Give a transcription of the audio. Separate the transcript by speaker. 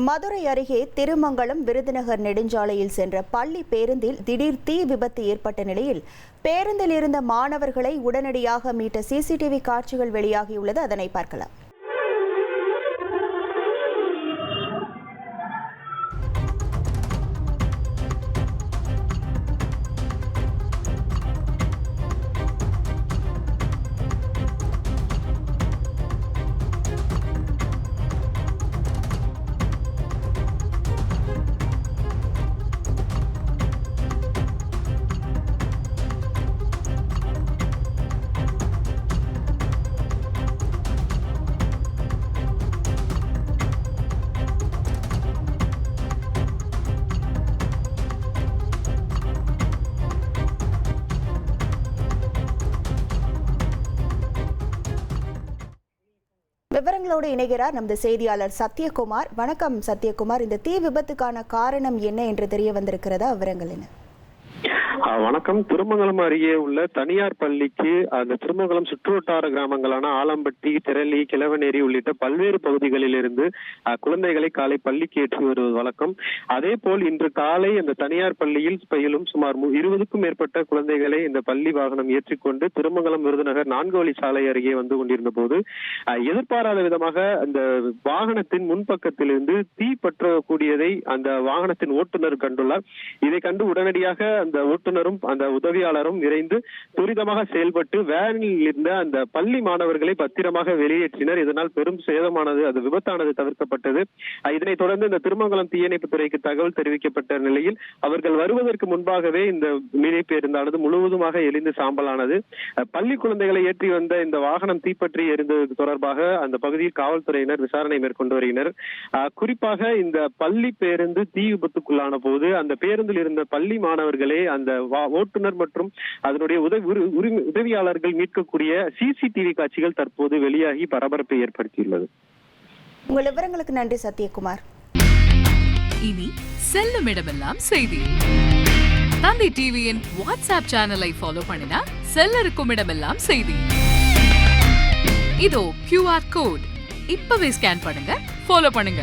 Speaker 1: மதுரை அருகே திருமங்கலம் விருதுநகர் நெடுஞ்சாலையில் சென்ற பள்ளி பேருந்தில் திடீர் தீ விபத்து ஏற்பட்ட நிலையில் பேருந்தில் இருந்த மாணவர்களை உடனடியாக மீட்ட சிசிடிவி காட்சிகள் வெளியாகியுள்ளது. அதனை பார்க்கலாம். விவரங்களோடு இணைகிறார் நமது செய்தியாளர் சத்யகுமார். வணக்கம் சத்யகுமார். இந்த தீ விபத்துக்கான காரணம் என்ன என்று தெரிய வந்திருக்கிறதா? விவரங்கள் என்ன?
Speaker 2: வணக்கம். திருமங்கலம் அருகே உள்ள தனியார் பள்ளிக்கு அந்த திருமங்கலம் சுற்றுவட்டார கிராமங்களான ஆலம்பட்டி திரளி கிழவனேரி உள்ளிட்ட பல்வேறு பகுதிகளில் இருந்து குழந்தைகளை காலை பள்ளிக்கு ஏற்றி வருவது வழக்கம். அதே போல் இன்று காலை அந்த தனியார் பள்ளியில் பயிலும் சுமார் இருபதுக்கும் மேற்பட்ட குழந்தைகளை இந்த பள்ளி வாகனம் ஏற்றிக்கொண்டு திருமங்கலம் விருதுநகர் நான்கு வழி சாலை அருகே வந்து கொண்டிருந்த போது எதிர்பாராத விதமாக அந்த வாகனத்தின் முன்பக்கத்திலிருந்து தீ பற்றக்கூடியதை அந்த வாகனத்தின் ஓட்டுநர் கண்டுள்ளார். இதை கண்டு உடனடியாக அந்த ஓட்டுநரும் அந்த உதவியாளரும் விரைந்து துரிதமாக செயல்பட்டு வேனில் இருந்த அந்த பள்ளி மாணவர்களை பத்திரமாக வெளியேற்றினர். இதனால் பெரும் சேதமானது அது விபத்தானது தவிர்க்கப்பட்டது. இதனைத் தொடர்ந்து இந்த திருமங்கலம் தீயணைப்பு துறைக்கு தகவல் தெரிவிக்கப்பட்ட நிலையில் அவர்கள் வருவதற்கு முன்பாகவே இந்த மினி பேருந்தானது முழுவதுமாக எரிந்து சாம்பலானது. பள்ளி குழந்தைகளை ஏற்றி வந்த இந்த வாகனம் தீப்பற்றி எரிந்தது தொடர்பாக அந்த பகுதியில் காவல்துறையினர் விசாரணை மேற்கொண்டு வருகினர் குறிப்பாக இந்த பள்ளி பேருந்து தீ விபத்துக்குள்ளான போது அந்த பேருந்தில் இருந்த பள்ளி மாணவர்களே அந்த ஓட்டுநர் மற்றும் அதனுடைய உதவி உதவியாளர்கள் மீட்கக்கூடிய சிசிடிவி காட்சிகள் தற்போது வெளியாகி பரபரப்பை ஏற்படுத்தியுள்ளது.
Speaker 1: உங்கள் விவரங்களுக்கு நன்றி சத்யகுமார்.
Speaker 3: இனி செல்லும் இடமெல்லாம் செய்தி. தந்தை டிவியின் வாட்ஸ்அப் சேனலை ஃபாலோ பண்ணினா செல்ல இருக்கும் இடமெல்லாம் செய்தி. இதோ கியூஆர் கோட் இப்பவே ஸ்கேன் பண்ணுங்க ஃபாலோ பண்ணுங்க.